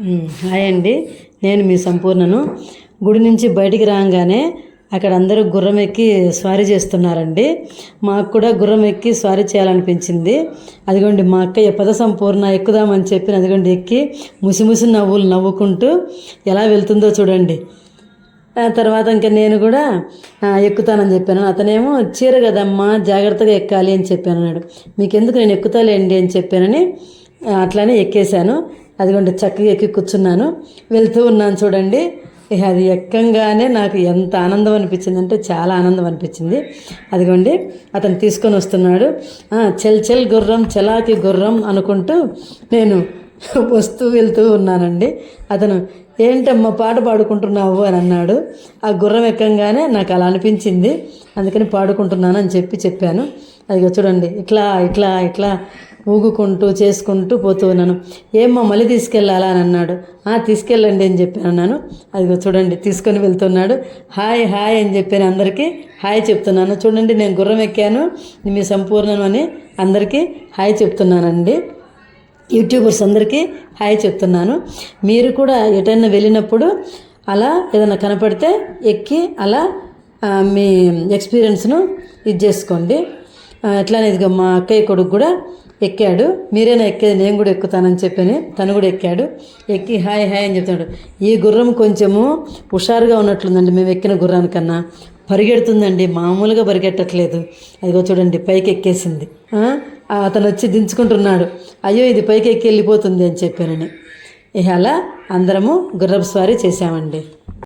Hi అండి. నేను మీ సంపూర్ణను. గుడి నుంచి బయటికి రాగానే అక్కడ అందరూ గుర్రం ఎక్కి స్వారీ చేస్తున్నారండి. మాకు కూడా గుర్రం ఎక్కి స్వారీ చేయాలనిపించింది. అదిగోండి మా అక్కయ్య పద సంపూర్ణ ఎక్కుదామని చెప్పి అదిగోండి ఎక్కి ముసిముసి నవ్వులు నవ్వుకుంటూ ఎలా వెళ్తుందో చూడండి. తర్వాత ఇంకా నేను కూడా ఎక్కుతానని చెప్పాను. అతనేమో చీర కదమ్మా జాగ్రత్తగా ఎక్కాలి అని చెప్పాను అన్నాడు. మీకెందుకు నేను ఎక్కుతాలేండి అని చెప్పానని అట్లానే ఎక్కేశాను. అదిగోండి చక్కగా ఎక్కి కూర్చున్నాను. వెళ్తూ ఉన్నాను చూడండి. ఇక అది ఎక్కంగానే నాకు ఎంత ఆనందం అనిపించింది అంటే చాలా ఆనందం అనిపించింది. అదిగోండి అతను తీసుకొని వస్తున్నాడు. చెల్ చెల్ గుర్రం చలాకి గుర్రం అనుకుంటూ నేను వస్తూ వెళ్తూ ఉన్నానండి. అతను ఏంటమ్మా పాట పాడుకుంటున్నావు? అని అన్నాడు. ఆ గుర్రం ఎక్కంగానే నాకు అలా అనిపించింది. అందుకని పాడుకుంటున్నాను అని చెప్పి చెప్పాను. అదిగో చూడండి ఇట్లా ఇట్లా ఇట్లా ఊగుకుంటూ చేసుకుంటూ పోతూ ఉన్నాను. ఏమ్మా మళ్ళీ తీసుకెళ్ళాలా? అని అన్నాడు. "ఆ, తీసుకెళ్ళండి అని చెప్పాను అన్నాను. అదిగో చూడండి తీసుకొని వెళ్తున్నాడు. హాయ్ హాయ్ అని చెప్పాను అందరికీ. హాయ్ చెప్తున్నాను. చూడండి నేను గుర్రం ఎక్కాను. మీ సంపూర్ణం అని అందరికీ హాయ్ చెప్తున్నానండి. యూట్యూబర్స్ అందరికీ హాయ్ చెప్తున్నాను. మీరు కూడా ఎటైనా వెళ్ళినప్పుడు అలా ఏదైనా కనపడితే ఎక్కి అలా మీ ఎక్స్పీరియన్స్ను ఇది చేసుకోండి. ఆ, ఎట్లానే ఇదిగో మా అక్కయ్య కొడుకు కూడా ఎక్కాడు. మీరేనా ఎక్కేది నేను కూడా ఎక్కుతానని చెప్పని తను కూడా ఎక్కాడు. ఎక్కి హాయ్ హాయ్ అని చెప్తాడు. ఈ గుర్రం కొంచెము హుషారుగా ఉన్నట్లుందండి. మేము ఎక్కిన గుర్రానికన్నా పరిగెడుతుందండి. మామూలుగా పరిగెట్టట్లేదు. అదిగో చూడండి పైకి ఎక్కేసింది అతను వచ్చి దించుకుంటున్నాడు. అయ్యో ఇది పైకి ఎక్కి వెళ్ళిపోతుంది అని చెప్పానని ఇక అలా అందరము గుర్రపు స్వారీ చేశామండి.